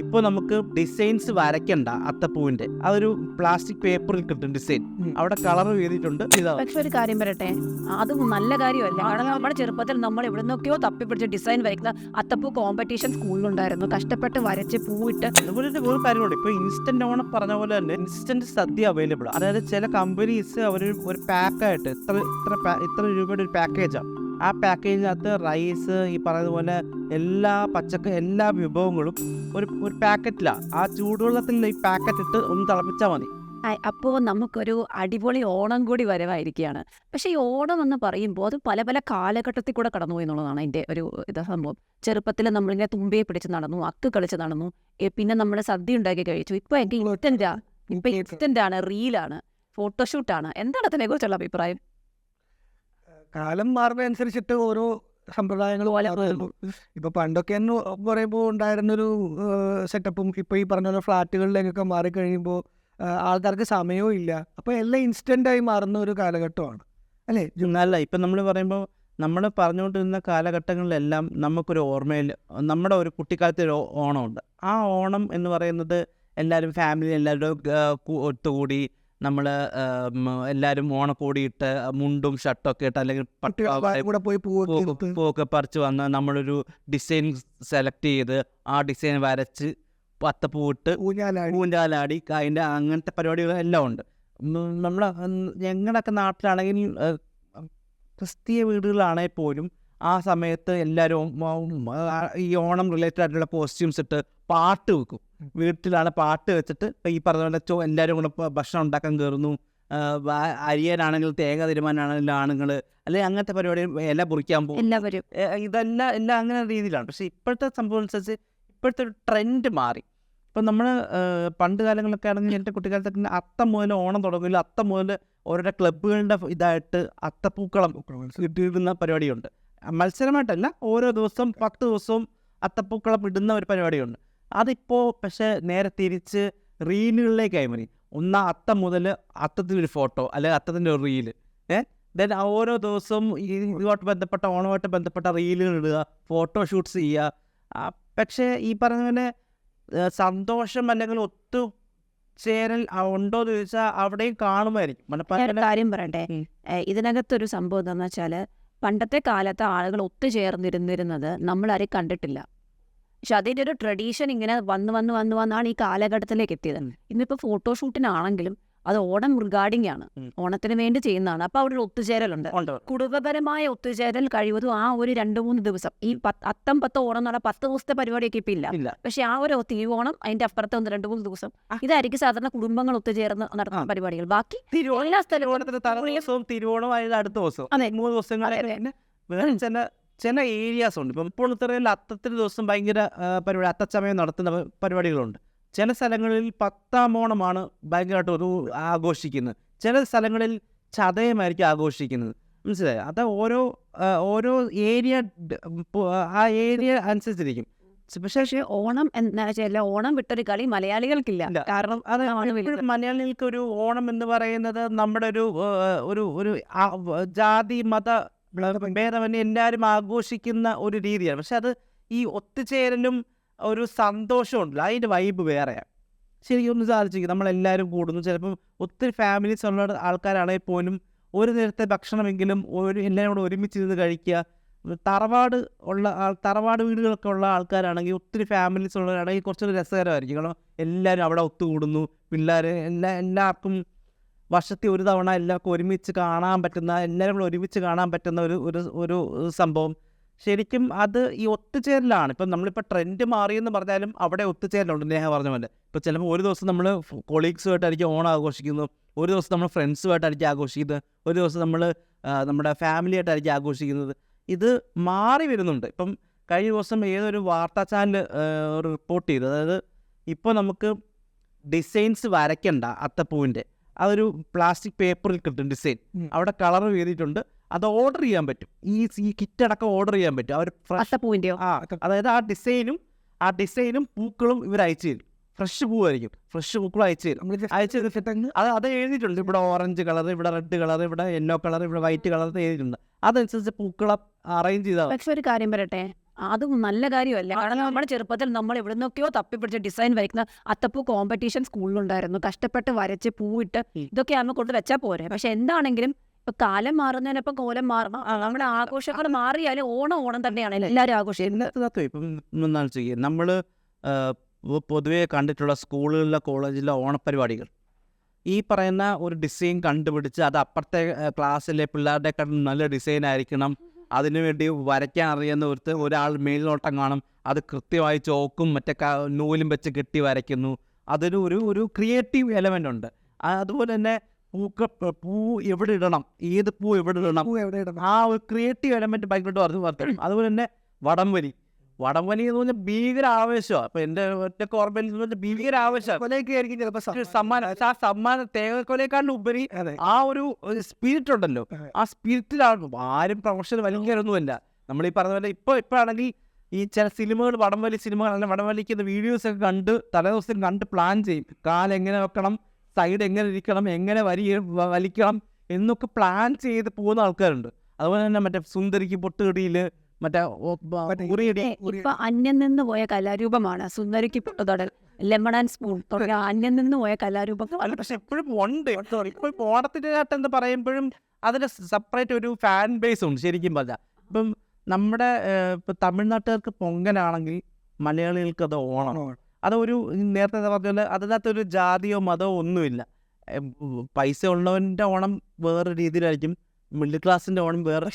ഇപ്പോൾ നമുക്ക് ഡിസൈൻസ് വരയ്ക്കണ്ട അത്തപ്പൂവിന്റെ. അതൊരു പ്ലാസ്റ്റിക് പേപ്പറിൽ കിട്ടും ഡിസൈൻ. അവിടെ കളർ ചെയ്തിട്ടുണ്ട് പക്ഷെ ഒരു കാര്യം പറയട്ടെ. അതും നല്ല കാര്യമല്ല. കാരണം നമ്മുടെ ചെറുപ്പത്തിൽ നമ്മൾ എവിടെ നിന്നൊക്കെയോ തപ്പിപ്പിടിച്ച് ഡിസൈൻ വരയ്ക്കുന്ന അത്തപ്പൂ കോമ്പറ്റീഷൻ സ്കൂളിലുണ്ടായിരുന്നു കഷ്ടപ്പെട്ട് വരച്ച് പൂവിട്ട് അതുപോലെ തന്നെ വേറെ കാര്യമുണ്ട്. ഇപ്പോൾ ഇൻസ്റ്റന്റ് ഓണം പറഞ്ഞ പോലെ തന്നെ ഇൻസ്റ്റന്റ് സദ്യ അവൈലബിൾ അതായത് ചില കമ്പനീസ് അവർ ഒരു പാക്കായിട്ട് ഇത്ര ഇത്ര ഇത്ര രൂപയുടെ ഒരു പാക്കേജാണ് ആ പാക്കേജിനകത്ത് റൈസ് ഈ പറയുന്ന പോലെ എല്ലാ പച്ചക്ക എല്ലാ വിഭവങ്ങളും ഒരു ഒരു പാക്കറ്റിലാണ് ആ ചൂടുവെള്ളത്തിൽ ഈ പാക്കറ്റ് ഇട്ട് ഒന്ന് തിളപ്പിച്ചാൽ മതി. അപ്പോൾ നമുക്കൊരു അടിപൊളി ഓണം കൂടി വരവായിരിക്കുകയാണ് പക്ഷേ ഈ ഓണം എന്ന് പറയുമ്പോൾ അത് പല പല കാലഘട്ടത്തിൽ കൂടെ കടന്നുപോയി എന്നുള്ളതാണ് അതിന്റെ ഒരു ഇത് സംഭവം. ചെറുപ്പത്തിൽ നമ്മളിങ്ങനെ തുമ്പിയെ പിടിച്ച് നടന്നു അക്ക് കളിച്ച് നടന്നു പിന്നെ നമ്മൾ സദ്യ ഉണ്ടാക്കി കഴിച്ചു. ഇപ്പോൾ എനിക്ക് ഇൻസ്റ്റന്റാണ് ഇപ്പം ഇൻസ്റ്റന്റാണ് ആണ് റീലാണ് ഫോട്ടോഷൂട്ടാണ്. എന്താണ് അതിനെക്കുറിച്ചുള്ള അഭിപ്രായം? കാലം മാറുന്നതനുസരിച്ചിട്ട് ഓരോ സമ്പ്രദായങ്ങൾ വളരുന്നു ഇപ്പൊ പണ്ടൊക്കെ എന്ന് പറയുമ്പോൾ ഉണ്ടായിരുന്നൊരു സെറ്റപ്പും ഇപ്പൊ ഈ പറഞ്ഞ പോലെ ഫ്ലാറ്റുകളിലേക്കൊക്കെ മാറിക്കഴിയുമ്പോൾ ആൾക്കാർക്ക് സമയവും ഇല്ല. അപ്പൊ എല്ലാം ഇൻസ്റ്റന്റ് ആയി മാറുന്ന ഒരു കാലഘട്ടമാണ്. അല്ലേ അല്ല ഇപ്പം നമ്മൾ പറയുമ്പോൾ നമ്മൾ പറഞ്ഞുകൊണ്ടിരുന്ന കാലഘട്ടങ്ങളിലെല്ലാം നമുക്കൊരു ഓർമ്മയിൽ നമ്മുടെ ഒരു കുട്ടിക്കാലത്തെ ഒരു ഓണമുണ്ട്. ആ ഓണം എന്ന് പറയുന്നത് എല്ലാവരും ഫാമിലി എല്ലാവരും ഒത്തുകൂടി നമ്മൾ എല്ലാവരും ഓണക്കോടിയിട്ട് മുണ്ടും ഷർട്ടൊക്കെ ഇട്ട് അല്ലെങ്കിൽ പൂവൊക്കെ പറിച്ചു വന്ന് നമ്മളൊരു ഡിസൈൻ സെലക്ട് ചെയ്ത് ആ ഡിസൈൻ വരച്ച് പത്തപ്പൂവിട്ട് ഊഞ്ഞാലാടി. ഊഞ്ഞാലാടി അതിന്റെ അങ്ങനത്തെ പരിപാടികളെല്ലാം ഉണ്ട്. നമ്മൾ ഞങ്ങളുടെയൊക്കെ നാട്ടിലാണെങ്കിൽ ക്രിസ്തീയ വീടുകളാണെങ്കിൽ പോലും ആ സമയത്ത് എല്ലാവരും ഈ ഓണം റിലേറ്റഡ് ആയിട്ടുള്ള കോസ്റ്റ്യൂംസ് ഇട്ട് പാട്ട് വെക്കും. വീട്ടിലാണ് പാട്ട് വെച്ചിട്ട് ഈ പറഞ്ഞ പോലെ ചോ എല്ലാവരും കൂടെ ഇപ്പം ഭക്ഷണം ഉണ്ടാക്കാൻ കയറുന്നു അരിയനാണെങ്കിൽ തേങ്ങ തിരുമാനാണെങ്കിൽ ആണുങ്ങൾ അല്ലെങ്കിൽ അങ്ങനത്തെ പരിപാടി ഇല പൊറിക്കാൻ പോകും. ഇതെല്ലാം എല്ലാം അങ്ങനെ രീതിയിലാണ്. പക്ഷെ ഇപ്പോഴത്തെ സംഭവം അനുസരിച്ച് ഇപ്പോഴത്തെ ഒരു ട്രെൻഡ് മാറി. ഇപ്പം നമ്മൾ പണ്ട് കാലങ്ങളിലൊക്കെ ആണെങ്കിൽ എന്റെ കുട്ടിക്കാലത്തൊക്കെ അത്തം മുതൽ ഓണം തുടങ്ങില്ല അത്തം മുതൽ ഓരോരോ ക്ലബ്ബുകളുടെ ഇതായിട്ട് അത്തപ്പൂക്കളം കിട്ടിയിരുന്ന പരിപാടിയുണ്ട്. മത്സരമായിട്ടല്ല ഓരോ ദിവസം പത്ത് ദിവസവും അത്തപ്പൂക്കളം ഇടുന്ന ഒരു പരിപാടിയുണ്ട്. അതിപ്പോൾ പക്ഷേ നേരെ തിരിച്ച് റീലുകളിലേക്കായി മാറി. ഒന്നാ അത്തം മുതൽ അത്തത്തിന്റെ ഒരു ഫോട്ടോ അല്ലെങ്കിൽ അത്തത്തിന്റെ ഒരു റീൽ. ഏഹ് ദെൻ ഓരോ ദിവസവും ഈ ഇതുമായിട്ട് ബന്ധപ്പെട്ട ഓണമായിട്ട് ബന്ധപ്പെട്ട റീലുകൾ ഇടുക ഫോട്ടോ ഷൂട്ട്സ് ചെയ്യുക. പക്ഷേ ഈ പറഞ്ഞ പോലെ സന്തോഷം അല്ലെങ്കിൽ ഒത്തു ചേരൽ ഉണ്ടോ എന്ന് ചോദിച്ചാൽ അവിടെയും കാണുമായിരിക്കും. കാര്യം പറയട്ടെ? ഇതിനകത്തൊരു സംഭവം എന്താണെന്ന് വെച്ചാൽ പണ്ടത്തെ കാലത്ത് ആളുകൾ ഒത്തുചേർന്നിരുന്നിരുന്നത് നമ്മൾ ആരെയും കണ്ടിട്ടില്ല പക്ഷെ അതിന്റെ ഒരു ട്രഡീഷൻ ഇങ്ങനെ വന്ന് വന്ന് വന്ന് വന്നാണ് ഈ കാലഘട്ടത്തിലേക്ക് എത്തിയത്. ഇന്നിപ്പോൾ ഫോട്ടോഷൂട്ടിനാണെങ്കിലും അത് ഓണം റിഗാർഡിംഗ് ആണ് ഓണത്തിന് വേണ്ടി ചെയ്യുന്നതാണ്. അപ്പോൾ അവിടെ ഒരു ഒത്തുചേരലുണ്ട്. കുടുംബപരമായ ഒത്തുചേരൽ കഴിവതും ആ ഒരു രണ്ട് മൂന്ന് ദിവസം. ഈ അത്തം പത്ത് ഓണം എന്ന് പറഞ്ഞാൽ പത്ത് ദിവസത്തെ പരിപാടിയൊക്കെ ഇപ്പം ഇല്ല. പക്ഷെ ആ ഒരു തിരുവോണം അതിന്റെ അപ്പുറത്തെ ഒന്ന് രണ്ട് മൂന്ന് ദിവസം ഇതായിരിക്കും സാധാരണ കുടുംബങ്ങൾ ഒത്തുചേർന്ന് നടത്തുന്ന പരിപാടികൾ. ബാക്കി തിരുവോണം എല്ലാ സ്ഥലവും അടുത്ത ദിവസം. അതെ. മൂന്ന് ദിവസം വേറെ ചില ഏരിയാസ് ഉണ്ട്. ഇപ്പം ഇപ്പോൾ ഇത്രയും അത്തത്തിന് ദിവസം ഭയങ്കര പരിപാടി അത്തച്ചമയം നടത്തുന്ന പരിപാടികളുണ്ട്. ചില സ്ഥലങ്ങളിൽ പത്താം ഓണമാണ് ഭയങ്കരമായിട്ട് ഒരു ആഘോഷിക്കുന്നത്. ചില സ്ഥലങ്ങളിൽ ചതയമായിരിക്കും ആഘോഷിക്കുന്നത്. മനസ്സിലായി? അത് ഓരോ ഓരോ ഏരിയ ആ ഏരിയ അനുസരിച്ചിരിക്കും. പക്ഷേ പക്ഷേ ഓണം എന്താ വെച്ചാൽ ഓണം വിട്ടൊരു കളി മലയാളികൾക്കില്ല. കാരണം അത് മലയാളികൾക്ക് ഒരു ഓണം എന്ന് പറയുന്നത് നമ്മുടെ ഒരു ഒരു ഒരു ജാതി മത ഭേദമന്യേ എല്ലാവരും ആഘോഷിക്കുന്ന ഒരു രീതിയാണ്. പക്ഷെ അത് ഈ ഒത്തുചേരലും ഒരു സന്തോഷമുണ്ടല്ലോ അതിന്റെ വൈബ് വേറെയാണ് ശരിക്കും ഒന്ന് സാധിച്ചിരിക്കും നമ്മളെല്ലാവരും കൂടുന്നു. ചിലപ്പം ഒത്തിരി ഫാമിലീസ് ഉള്ള ആൾക്കാരാണെങ്കിൽ പോലും ഒരു നേരത്തെ ഭക്ഷണമെങ്കിലും ഒരു എല്ലാവരും കൂടെ ഒരുമിച്ചിരുന്ന് കഴിക്കുക. തറവാട് ഉള്ള തറവാട് വീടുകളൊക്കെ ഉള്ള ആൾക്കാരാണെങ്കിൽ ഒത്തിരി ഫാമിലീസ് ഉള്ളവരാണെങ്കിൽ കുറച്ചൊരു രസകരമായിരിക്കും. കാരണം എല്ലാവരും അവിടെ ഒത്തുകൂടുന്നു. പിള്ളേർ എല്ലാ എല്ലാവർക്കും വർഷത്തിൽ ഒരു തവണ എല്ലാവർക്കും ഒരുമിച്ച് കാണാൻ പറ്റുന്ന എല്ലാവരും കൂടെ ഒരുമിച്ച് കാണാൻ പറ്റുന്ന ഒരു ഒരു സംഭവം. ശരിക്കും അത് ഈ ഒത്തുചേരലാണ്. ഇപ്പം നമ്മളിപ്പോൾ ട്രെൻഡ് മാറിയെന്ന് പറഞ്ഞാലും അവിടെ ഒത്തുചേരലുണ്ട്. നേഹ പറഞ്ഞ പോലെ ഇപ്പോൾ ചിലപ്പോൾ ഒരു ദിവസം നമ്മൾ കൊളീഗ്സുമായിട്ടായിരിക്കും ഓണം ആഘോഷിക്കുന്നു. ഒരു ദിവസം നമ്മൾ ഫ്രണ്ട്സുമായിട്ടായിരിക്കും ആഘോഷിക്കുന്നത്. ഒരു ദിവസം നമ്മൾ നമ്മുടെ ഫാമിലി ആയിട്ടായിരിക്കും ആഘോഷിക്കുന്നത്. ഇത് മാറി വരുന്നുണ്ട്. ഇപ്പം കഴിഞ്ഞ ദിവസം ഏതൊരു വാർത്താ ചാനൽ റിപ്പോർട്ട് ചെയ്തു. അതായത് ഇപ്പോൾ നമുക്ക് ഡിസൈൻസ് വരയ്ക്കണ്ട അത്തപ്പൂവിന്റെ. അതൊരു പ്ലാസ്റ്റിക് പേപ്പറിൽ കിട്ടും ഡിസൈൻ അവിടെ കളർ ചെയ്തിട്ടുണ്ട് അത് ഓർഡർ ചെയ്യാൻ പറ്റും. ഈ ഈ കിറ്റ് അടക്കം ഓർഡർ ചെയ്യാൻ പറ്റും. അവർ ഫ്രഷ് ആ അതായത് ആ ഡിസൈനും ആ ഡിസൈനും പൂക്കളും ഇവർ അയച്ചു തരും. ഫ്രഷ് പൂവായിരിക്കും. ഫ്രഷ് പൂക്കളും അയച്ചു തരും. നമ്മൾ അയച്ചു തന്നിട്ട് അത് അത് എഴുതിയിട്ടുണ്ട്. ഇവിടെ ഓറഞ്ച് കളർ ഇവിടെ റെഡ് കളർ ഇവിടെ യെല്ലോ കളർ ഇവിടെ വൈറ്റ് കളർ എഴുതിയിട്ടുണ്ട്. അതനുസരിച്ച് പൂക്കളെ അറേഞ്ച് ചെയ്താൽ. പക്ഷെ ഒരു കാര്യം പറയട്ടെ. അതും നല്ല കാര്യമല്ല. കാരണം നമ്മുടെ ചെറുപ്പത്തിൽ നമ്മൾ എവിടുന്നൊക്കെയോ തപ്പിപ്പിടിച്ച ഡിസൈൻ വരയ്ക്കുന്ന അത്തപ്പൂ കോമ്പറ്റീഷൻ സ്കൂളിലുണ്ടായിരുന്നു കഷ്ടപ്പെട്ട് വരച്ച് പൂവിട്ട് ഇതൊക്കെ ആകുമ്പോൾ കൊണ്ട് വെച്ചാൽ പോരെ. പക്ഷെ എന്താണെങ്കിലും ഇപ്പൊ കാലം മാറുന്നതിനൊപ്പം കോലം മാറണം. നമ്മുടെ ആഘോഷങ്ങൾ മാറിയാലും ഓണം ഓണം തന്നെയാണ് എല്ലാവരും ആഘോഷിക്കുന്നത്. നമ്മൾ പൊതുവെ കണ്ടിട്ടുള്ള സ്കൂളുകളിലെ കോളേജിലെ ഓണപ്പരിപാടികൾ. ഈ പറയുന്ന ഒരു ഡിസൈൻ കണ്ടുപിടിച്ച് അത് അപ്പുറത്തെ ക്ലാസ്സിലെ പിള്ളേരുടെ കണ്ട് നല്ല ഡിസൈൻ ആയിരിക്കണം. അതിനുവേണ്ടി വരയ്ക്കാൻ അറിയുന്ന ഒരുത്ത് ഒരാൾ മേൽനോട്ടം കാണും. അത് കൃത്യമായി ചോക്കും മറ്റേ നൂലും വെച്ച് കെട്ടി വരയ്ക്കുന്നു. അതൊരു ഒരു ഒരു ക്രിയേറ്റീവ് എലമെന്റ് ഉണ്ട്. അതുപോലെ തന്നെ പൂക്ക പൂ എവിടെ ഇടണം? ഏത് പൂ എവിടെ ഇടണം? പൂ എവിടെ ഇടണം? ആ ഒരു ക്രിയേറ്റീവ് എലമെന്റ് ഭയങ്കരമായിട്ട് പറഞ്ഞു വർത്തണം അതുപോലെ തന്നെ വടംവലി. വടംവലി എന്ന് പറഞ്ഞാൽ ഭീകര ആവേശമാണ് അപ്പൊ എന്റെ ഒറ്റ ഓർമ്മയിൽ എന്ന് പറഞ്ഞാൽ ഭീകര ആവേശമാണ് സമ്മാനം ആ സമ്മാനം തേങ്ങക്കൊലയെക്കാളും ഉപരി ആ ഒരു സ്പിരിറ്റ് ഉണ്ടല്ലോ. ആ സ്പിരിറ്റിലാണ് ആരും പ്രൊഫഷണൽ വലിക്കാനൊന്നുമല്ല നമ്മൾ ഈ പറഞ്ഞ പോലെ ഇപ്പൊ ഇപ്പാണെങ്കിൽ ഈ ചില സിനിമകൾ വടംവലി സിനിമകൾ അല്ലെങ്കിൽ വടംവലിക്കുന്ന വീഡിയോസ് ഒക്കെ കണ്ട് തലേദിവസം കണ്ട് പ്ലാൻ ചെയ്യും. കാലെങ്ങനെ വെക്കണം? സൈഡ് എങ്ങനെ ഇരിക്കണം എങ്ങനെ വരി വലിക്കണം എന്നൊക്കെ പ്ലാൻ ചെയ്ത് പോകുന്ന ആൾക്കാരുണ്ട്. അതുപോലെ തന്നെ മറ്റേ സുന്ദരിക്ക് പൊട്ടുകടിയിൽ മറ്റേ ഇപ്പൊ അന്യം നിന്ന് പോയ കലാരൂപമാണ്. സുന്ദരിക്ക് പൊട്ടുതൊടൽ ലെമൺ ആൻഡ് സ്പൂൺ തുടങ്ങിയ അന്യം നിന്ന് പോയ കലാരൂപങ്ങൾ. പക്ഷെ എപ്പോഴും ഉണ്ട്. ഇപ്പോൾ ഓണത്തിന്റെ ആട്ടം എന്ന് പറയുമ്പോഴും അതിന് സെപ്പറേറ്റ് ഒരു ഫാൻ ബേസ് ഉണ്ട് ശരിക്കും പറഞ്ഞാൽ ഇപ്പം നമ്മുടെ ഇപ്പൊ തമിഴ്നാട്ടുകാർക്ക് പൊങ്കലാണെങ്കിൽ മലയാളികൾക്ക് അത് ഓണമാണ് ഓണം. അതൊരു നേരത്തെ പറഞ്ഞ പോലെ അതിനകത്തൊരു ജാതിയോ മതമോ ഒന്നുമില്ല. പൈസ ഉള്ളവന്റെ ഓണം വേറെ രീതിയിലായിരിക്കും. മിഡിൽ ക്ലാസിന്റെ ഓണം വേറെ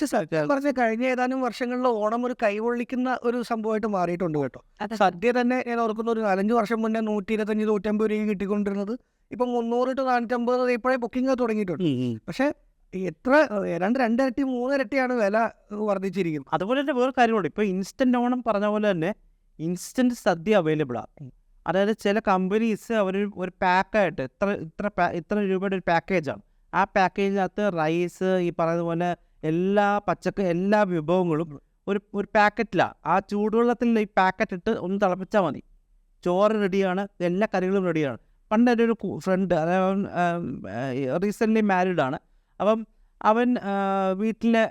പറഞ്ഞ കഴിഞ്ഞ ഏതാനും വർഷങ്ങളിൽ ഓണം ഒരു കൈവൊള്ളിക്കുന്ന ഒരു സംഭവമായിട്ട് മാറിയിട്ടുണ്ട് കേട്ടോ. സദ്യ തന്നെ ഞാൻ ഓർക്കുന്ന ഒരു നാലഞ്ച് വർഷം മുന്നേ നൂറ്റി ഇരുപത്തഞ്ച് നൂറ്റമ്പത് രൂപ കിട്ടിക്കൊണ്ടിരുന്നത്. ഇപ്പൊ മുന്നൂറ് ടു നാനൂറ്റമ്പത് ഇപ്പോഴേ ബുക്കിംഗ് തുടങ്ങിയിട്ടുണ്ട്. പക്ഷെ എത്ര ഏതാണ്ട് രണ്ടിരട്ടി മൂന്നിരട്ടിയാണ് വില വർദ്ധിച്ചിരിക്കുന്നത്. അതുപോലെ തന്നെ വേറെ കാര്യമുണ്ട്. ഇപ്പൊ ഇൻസ്റ്റന്റ് ഓണം പറഞ്ഞ പോലെ തന്നെ ഇൻസ്റ്റന്റ് സദ്യ അവൈലബിൾ ആണ് അതായത് ചില കമ്പനീസ് അവർ ഒരു പാക്കായിട്ട് ഇത്ര ഇത്ര ഇത്ര രൂപയുടെ ഒരു പാക്കേജാണ് ആ പാക്കേജിനകത്ത് റൈസ് ഈ പറയുന്ന പോലെ എല്ലാ പച്ചക്ക എല്ലാ വിഭവങ്ങളും ഒരു ഒരു പാക്കറ്റിലാണ് ആ ചൂടുവെള്ളത്തിൽ ഈ പാക്കറ്റ് ഇട്ട് ഒന്ന് തിളപ്പിച്ചാൽ മതി. ചോറ് റെഡിയാണ് എല്ലാ കറികളും റെഡിയാണ് പണ്ട് എന്റെ ഒരു ഫ്രണ്ട് അതായത് റീസെന്റ്ലി മാരീഡ് ആണ്. അപ്പം അവൻ വീട്ടിലെ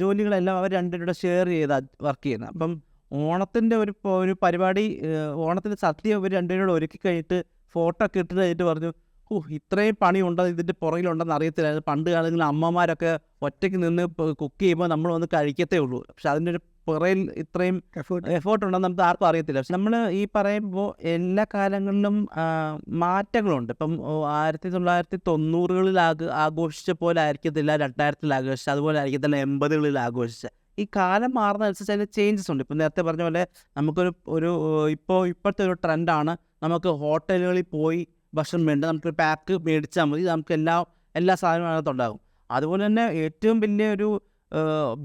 ജോലികളെല്ലാം അവർ രണ്ടുപേരുടെ ഷെയർ ചെയ്താണ് വർക്ക് ചെയ്യുന്നത്. അപ്പം ഓണത്തിന്റെ ഒരു ഒരു പരിപാടി ഓണത്തിന്റെ സദ്യ ഇവർ രണ്ടുപേരോട് ഒരുക്കി കഴിഞ്ഞിട്ട് ഫോട്ടോ ഒക്കെ ഇട്ടിട്ട് കഴിഞ്ഞിട്ട് പറഞ്ഞു ഓ ഇത്രയും പണി ഉണ്ടോ ഇതിന്റെ പുറകിലുണ്ടെന്ന് അറിയത്തില്ലായിരുന്നു. പണ്ട് കാലങ്ങളിൽ അമ്മമാരൊക്കെ ഒറ്റയ്ക്ക് നിന്ന് കുക്ക് ചെയ്യുമ്പോൾ നമ്മൾ വന്ന് കഴിക്കത്തേ ഉള്ളൂ. പക്ഷെ അതിന്റെ ഒരു പുറയിൽ ഇത്രയും എഫേർട്ട് എഫേർട്ട് ഉണ്ടെന്ന് നമുക്ക് ആർക്കും അറിയത്തില്ല. പക്ഷെ നമ്മൾ ഈ പറയുമ്പോൾ എല്ലാ കാലങ്ങളിലും മാറ്റങ്ങളുണ്ട്. ഇപ്പം ആയിരത്തി തൊള്ളായിരത്തി തൊണ്ണൂറുകളിൽ ആഘോഷിച്ച പോലെ ആയിരിക്കത്തില്ല രണ്ടായിരത്തിൽ ആഘോഷിച്ച അതുപോലെ ആയിരിക്കത്തില്ല എൺപതുകളിൽ ആഘോഷിച്ച. ഈ കാലം മാറുന്നതനുസരിച്ച് അതിന്റെ ചേഞ്ചസ് ഉണ്ട്. ഇപ്പം നേരത്തെ പറഞ്ഞ പോലെ നമുക്കൊരു ഒരു ഇപ്പോൾ ഇപ്പോഴത്തെ ഒരു ട്രെൻഡാണ്. നമുക്ക് ഹോട്ടലുകളിൽ പോയി ഭക്ഷണം വേണ്ട നമുക്ക് പാക്ക് മേടിച്ചാൽ മതി. നമുക്ക് എല്ലാ എല്ലാ സാധനവും അതിനകത്തുണ്ടാകും അതുപോലെ തന്നെ ഏറ്റവും വലിയൊരു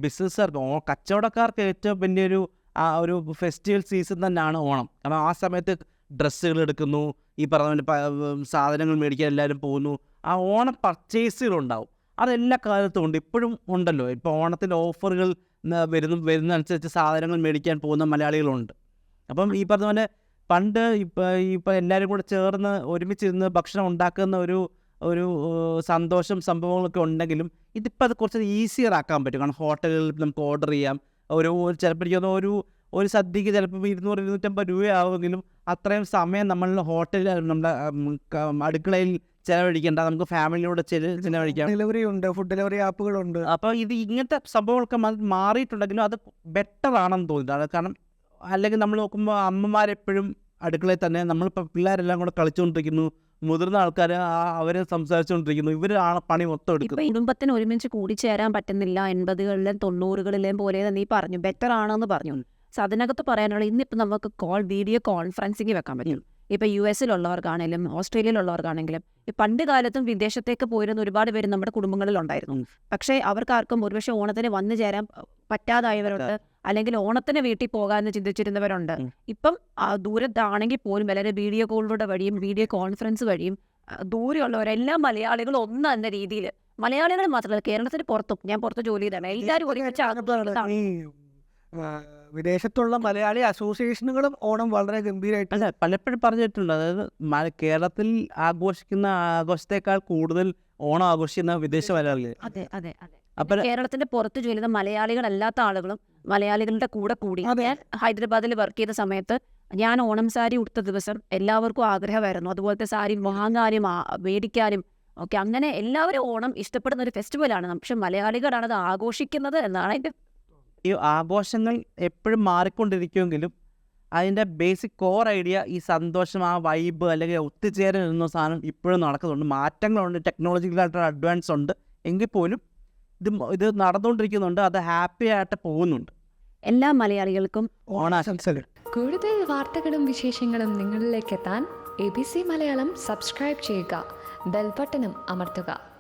ബിസിനസ്സുകാർക്ക് ഓ കച്ചവടക്കാർക്ക് ഏറ്റവും വലിയൊരു ആ ഒരു ഫെസ്റ്റിവൽ സീസൺ തന്നെയാണ് ഓണം. കാരണം ആ സമയത്ത് ഡ്രസ്സുകൾ എടുക്കുന്നു ഈ പറഞ്ഞ സാധനങ്ങൾ മേടിക്കാൻ എല്ലാവരും പോകുന്നു. ആ ഓണം പർച്ചേസുകളുണ്ടാവും അതെല്ലാ കാലത്തും ഉണ്ട്. ഇപ്പോഴും ഉണ്ടല്ലോ. ഇപ്പോൾ ഓണത്തിന്റെ ഓഫറുകൾ വരുന്ന വരുന്നതനുസരിച്ച് സാധനങ്ങൾ മേടിക്കാൻ പോകുന്ന മലയാളികളുണ്ട്. അപ്പം ഈ പറഞ്ഞ പോലെ പണ്ട് ഇപ്പം ഇപ്പം എല്ലാവരും കൂടെ ചേർന്ന് ഒരുമിച്ചിരുന്ന് ഭക്ഷണം ഉണ്ടാക്കുന്ന ഒരു ഒരു സന്തോഷം സംഭവങ്ങളൊക്കെ ഉണ്ടെങ്കിലും ഇതിപ്പോൾ അത് കുറച്ച് ഈസിയർ ആക്കാൻ പറ്റും. കാരണം ഹോട്ടലുകളിൽ നമുക്ക് ഓർഡർ ചെയ്യാം. ഒരു ചിലപ്പോൾ എനിക്ക് ഒരു ഒരു സദ്യക്ക് ചിലപ്പം ഇരുന്നൂറ് ഇരുന്നൂറ്റമ്പത് രൂപയാവുമെങ്കിലും അത്രയും സമയം നമ്മൾ ഹോട്ടലിൽ നമ്മുടെ അടുക്കളയിൽ ചിലവഴിക്കേണ്ട. നമുക്ക് ഫാമിലിയോട് ചെലവഴിക്കാം. ഡെലിവറി ഉണ്ട്. ഫുഡ് ഡെലിവറി ആപ്പുകളുണ്ട്. അപ്പോൾ ഇത് ഇങ്ങനത്തെ സംഭവങ്ങളൊക്കെ മാറിയിട്ടുണ്ടെങ്കിലും അത് ബെറ്റർ ആണെന്ന് തോന്നിയിട്ടുണ്ട് കാരണം അല്ലെങ്കിൽ നമ്മൾ നോക്കുമ്പോൾ അമ്മമാരെപ്പോഴും അടുക്കളയിൽ തന്നെ നമ്മളിപ്പോൾ പിള്ളേരെല്ലാം കൂടെ കളിച്ചുകൊണ്ടിരിക്കുന്നു മുതിർന്ന ആൾക്കാർ അവരെ സംസാരിച്ചുകൊണ്ടിരിക്കുന്നു ഇവരാണ് പണി മൊത്തം എടുക്കുന്നത്. എടുക്കുന്നു കുടുംബത്തിന് ഒരുമിച്ച് കൂടിച്ചേരാൻ പറ്റുന്നില്ല. എൺപതുകളിലും തൊണ്ണൂറുകളിലെയും പോലെ നീ പറഞ്ഞു. ബെറ്റർ ആണെന്ന് പറഞ്ഞു. സോ അതിനകത്ത് പറയാനുള്ള ഇന്നിപ്പോൾ നമുക്ക് കോൾ വീഡിയോ കോൺഫറൻസിങ് വെക്കാൻ പറ്റും. ഇപ്പൊ യു എസിലുള്ളവർക്കാണെങ്കിലും ഓസ്ട്രേലിയയിലുള്ളവർക്കാണെങ്കിലും ഈ പണ്ട് കാലത്തും വിദേശത്തേക്ക് പോയിരുന്ന ഒരുപാട് പേര് നമ്മുടെ കുടുംബങ്ങളിലുണ്ടായിരുന്നു. പക്ഷേ അവർക്കാർക്കും ഒരുപക്ഷെ ഓണത്തിന് വന്നു ചേരാൻ പറ്റാതായവരുണ്ട്. അല്ലെങ്കിൽ ഓണത്തിന് വീട്ടിൽ പോകാമെന്ന് ചിന്തിച്ചിരുന്നവരുണ്ട്. ഇപ്പം ദൂരത്താണെങ്കിൽ പോലും വളരെ വീഡിയോ കോളിലൂടെ വഴിയും വീഡിയോ കോൺഫറൻസ് വഴിയും ദൂരെയുള്ളവരെല്ലാം മലയാളികൾ ഒന്ന് എന്ന രീതിയിൽ മലയാളികൾ മാത്രമല്ല കേരളത്തിന് പുറത്തും ഞാൻ പുറത്ത് ജോലി ചെയ്താണ് എല്ലാവരും ഒരുമിച്ച് വിദേശത്തുള്ള മലയാളി അസോസിയേഷനുകളും ഓണം വളരെ ഗംഭീരമായിട്ട് അല്ല പലപ്പോഴും പറഞ്ഞിട്ടുണ്ട്. അതായത് കേരളത്തിൽ ആഘോഷിക്കുന്ന ആഘോഷത്തെക്കാൾ കൂടുതൽ ഓണം ആഘോഷിക്കുന്ന വിദേശ മലയാളികൾ. അതെ അതെ അതെ. കേരളത്തിന്റെ പുറത്ത് ജോലി ചെയ്ത മലയാളികളല്ലാത്ത ആളുകളും മലയാളികളുടെ കൂടെ കൂടി. ഞാൻ ഹൈദരാബാദിൽ വർക്ക് ചെയ്ത സമയത്ത് ഞാൻ ഓണം സാരി ഉടുത്ത ദിവസം എല്ലാവർക്കും ആഗ്രഹമായിരുന്നു. അതുപോലത്തെ സാരി വാങ്ങാനും മേടിക്കാനും ഓക്കെ അങ്ങനെ എല്ലാവരും ഓണം ഇഷ്ടപ്പെടുന്ന ഒരു ഫെസ്റ്റിവലാണ് പക്ഷെ മലയാളികളാണ് അത് ആഘോഷിക്കുന്നത് എന്നാണ് എന്റെ ഈ ആഘോഷങ്ങൾ എപ്പോഴും മാറിക്കൊണ്ടിരിക്കുമെങ്കിലും അതിന്റെ ബേസിക് കോർ ഐഡിയ ഈ സന്തോഷം ആ വൈബ് അല്ലെങ്കിൽ ഒത്തുചേരൽ എന്ന സാധനം ഇപ്പോഴും നടക്കുന്നുണ്ട്. മാറ്റങ്ങളുണ്ട് ടെക്നോളജിക്കലായിട്ടുള്ള അഡ്വാൻസ് ഉണ്ട്. എങ്കിൽ പോലും ഇത് ഇത് നടന്നുകൊണ്ടിരിക്കുന്നുണ്ട് അത് ഹാപ്പി ആയിട്ട് പോകുന്നുണ്ട്. എല്ലാ മലയാളികൾക്കും ഓണാശംസകൾ. കൂടുതൽ വാർത്തകളും വിശേഷങ്ങളും നിങ്ങളിലേക്ക് എത്താൻ A B C Malayalam subscribe ചെയ്യുക. ബെൽബട്ടനും അമർത്തുക.